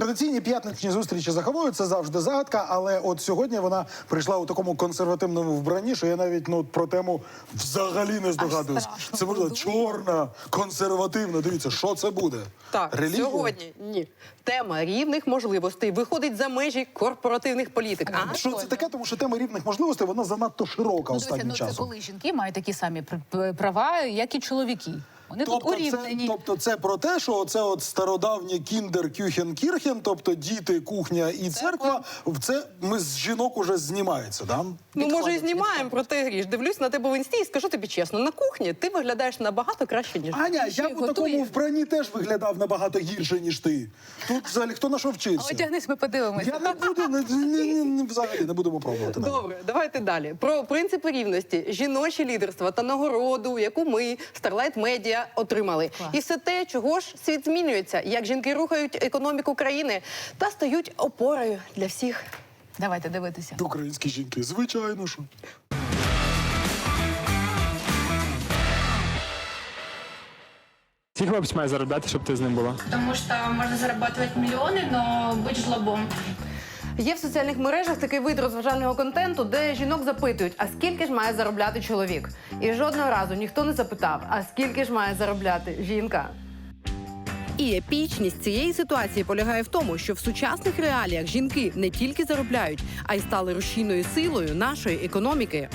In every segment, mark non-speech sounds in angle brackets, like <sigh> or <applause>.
Традиційні п'ятничні зустрічі за хавою це завжди загадка, але от сьогодні вона прийшла у такому консервативному вбранні, що я навіть ну про тему взагалі не здогадуюсь. Це можна чорна, консервативна. Дивіться, що це буде? Так, Релігія? сьогодні ні. Тема рівних можливостей виходить за межі корпоративних політик. А Що це таке? Тому що тема рівних можливостей вона занадто широка Ну, дивіться, останнім ну, це коли жінки мають такі самі пр- пр- права, як і чоловіки. Вони тут Тобто це, тобто це про те, що це от стародавнє кіндер кюхен кірхен, тобто діти, кухня і церква. В це ми з жінок уже знімається, да? Ну, може, і знімаємо, проте гріш. Дивлюсь на тебе в інсті і скажу тобі чесно, на кухні ти виглядаєш набагато краще, ніж. Аня, я у такому вбранні теж виглядав набагато гірше, ніж ти. Тут взагалі хто на що А? Одягнись, ми подивимося. Я не буду, не, не, не, взагалі не будемо пробувати. навіть. Добре, давайте далі. Про принципи рівності, жіноче лідерство та нагороду, яку ми, Starlight Media, отримали. Клас. І все те, чого ж світ змінюється, як жінки рухають економіку країни та стають опорою для всіх. Давайте дивитися. Українські жінки, звичайно що. Скільки хлопець має заробляти, щоб ти з ним була? потому что можно зарабатывать миллионы, но быть жлобом. Є в соціальних мережах такий вид розважального контенту, де жінок запитують, а скільки ж має заробляти чоловік? І жодного разу ніхто не запитав, а скільки ж має заробляти жінка. І епічність цієї ситуації полягає в тому, що в сучасних реаліях жінки не тільки заробляють, а й стали рушійною силою нашої економіки.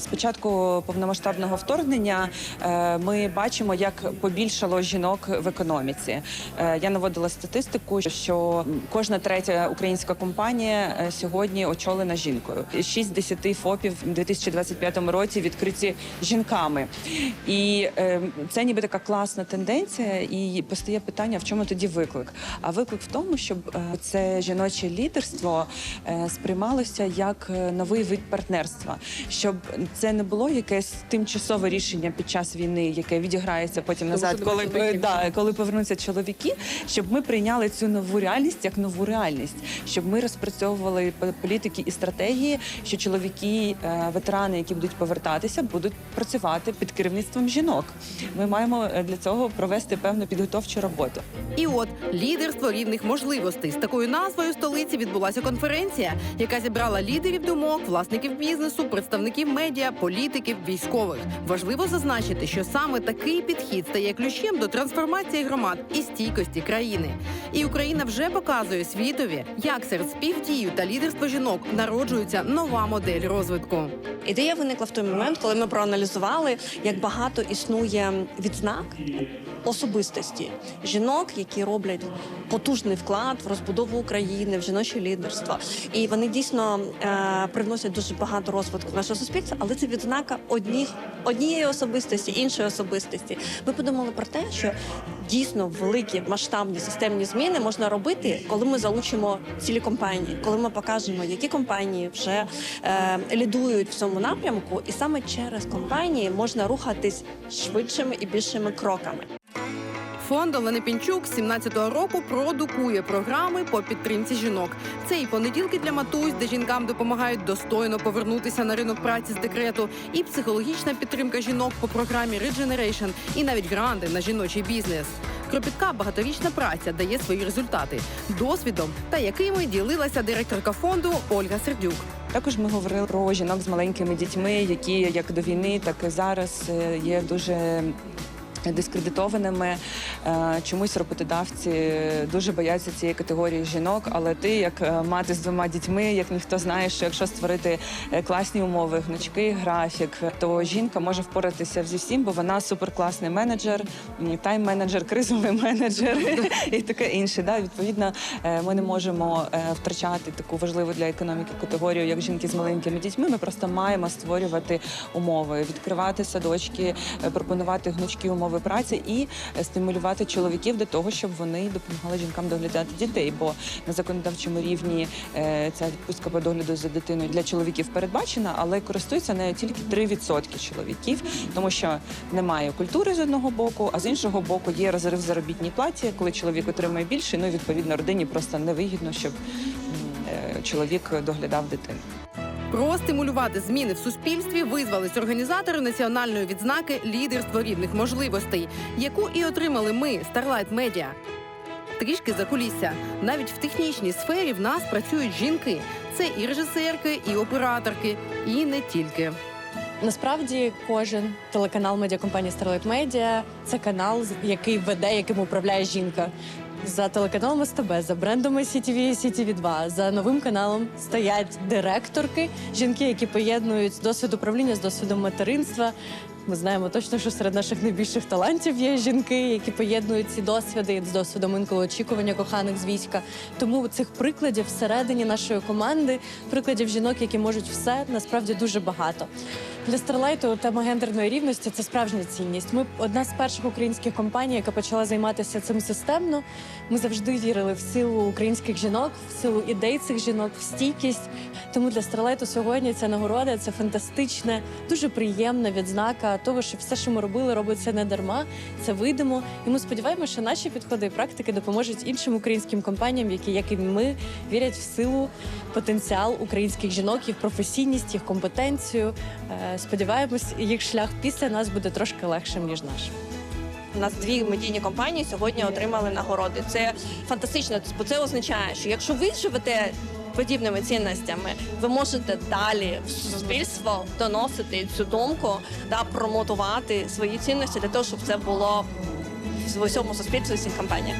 З початку повномасштабного вторгнення е, ми бачимо, як побільшало жінок в економіці. Е, Я наводила статистику, що кожна третя українська компанія е, сьогодні очолена жінкою. 6 з 10 ФОПів у 2025 році відкриті жінками. І це ніби така класна тенденція, і постає питання, в чому тоді виклик? А виклик в тому, щоб це жіноче лідерство сприймалося як новий вид партнерства, щоб це не було якесь тимчасове рішення під час війни, яке відіграється потім назад, коли да, коли повернуться чоловіки, щоб ми прийняли цю нову реальність як нову реальність, щоб ми розпрацьовували політики і стратегії, що чоловіки, е, ветерани, які будуть повертатися, будуть працювати під керівництвом жінок. Ми маємо е, для цього провести певну підготовчу роботу. І от лідерство рівних можливостей з такою назвою в столиці відбулася конференція, яка зібрала лідерів думок, власників бізнесу, представників медіа, політиків, військових. Важливо зазначити, що саме такий підхід стає ключем до трансформації громад і стійкості країни. І Україна вже показує світові, як серед співдію та лідерства жінок народжується нова модель розвитку. Ідея виникла в той момент, коли ми проаналізували, як багато існує відзнак особистості жінок, які роблять потужний вклад в розбудову України, в жіноче лідерство. І вони дійсно е, привносять дуже багато розвитку в наше суспільство, це відзнака одні, однієї особистості, іншої особистості. Ми подумали про те, що дійсно великі масштабні системні зміни можна робити, коли ми залучимо цілі компанії, коли ми покажемо, які компанії вже е, лідують в цьому напрямку, і саме через компанії можна рухатись швидшими і більшими кроками. Фонд Олени Пінчук з 17-го року продукує програми по підтримці жінок. Це і понеділки для матусь, де жінкам допомагають достойно повернутися на ринок праці з декрету, і психологічна підтримка жінок по програмі Regeneration, і навіть гранди на жіночий бізнес. Кропітка багаторічна праця дає свої результати досвідом та якими ділилася директорка фонду Ольга Сердюк. Також ми говорили про жінок з маленькими дітьми, які як до війни, так і зараз е, є дуже. Дискредитованими Е, чомусь роботодавці дуже бояться цієї категорії жінок. Але ти, як е, мати з двома дітьми, як ніхто знає, що якщо створити е, класні умови, гнучкий графік, то жінка може впоратися зі всім, бо вона суперкласний менеджер, тайм-менеджер, кризовий менеджер <laughs> і таке інше. Відповідно, ми не можемо втрачати таку важливу для економіки категорію, як жінки з маленькими дітьми. Ми просто маємо створювати умови, відкривати садочки, пропонувати гнучкі умови праці і е, стимулювати чоловіків до того, щоб вони допомагали жінкам доглядати дітей. Бо на законодавчому рівні е, ця відпустка по догляду за дитиною для чоловіків передбачена, але користуються нею тільки 3% чоловіків, тому що немає культури з одного боку, а з іншого боку є розрив заробітній платі, коли чоловік отримує більше. Ну і відповідно родині просто невигідно, щоб е, чоловік доглядав дитину. Простимулювати зміни в суспільстві визвались організатори національної відзнаки лідерство рівних можливостей, яку і отримали ми, Starlight Media. трішки за кулісся. Навіть в технічній сфері в нас працюють жінки. Це і режисерки, і операторки, і не тільки. Насправді кожен телеканал медіакомпанії Starlight Media – це канал, який веде, яким управляє жінка. За телеканалом СТБ, за брендами CTV CTV 2 за новим каналом стоять директорки, жінки, які поєднують досвід управління з досвідом материнства. Ми знаємо точно, що серед наших найбільших талантів є жінки, які поєднують ці досвіди з досвідом інколи очікування коханих з війська. Тому цих прикладів всередині нашої команди, прикладів жінок, які можуть все, насправді дуже багато. Для Старлайту тема гендерної рівності це справжня цінність. Ми одна з перших українських компаній, яка почала займатися цим системно. Ми завжди вірили в силу українських жінок, в силу ідей цих жінок, в стійкість. Тому для Старлайту сьогодні ця нагорода це фантастична, дуже приємна відзнака того, що все, що ми робили, робиться не дарма. Це видимо. І ми сподіваємося, що наші підходи і практики допоможуть іншим українським компаніям, які, як і ми, вірять в силу, потенціал українських жінок, їх професійність, їх компетенцію. Сподіваємось, їх шлях після нас буде трошки легшим ніж наш. У нас дві медійні компанії сьогодні отримали нагороди. Це фантастично, бо це означає, що якщо ви живете подібними цінностями, ви можете далі в суспільство доносити цю думку та промотувати свої цінності для того, щоб це було в усьому суспільстві, в усіх компаніях.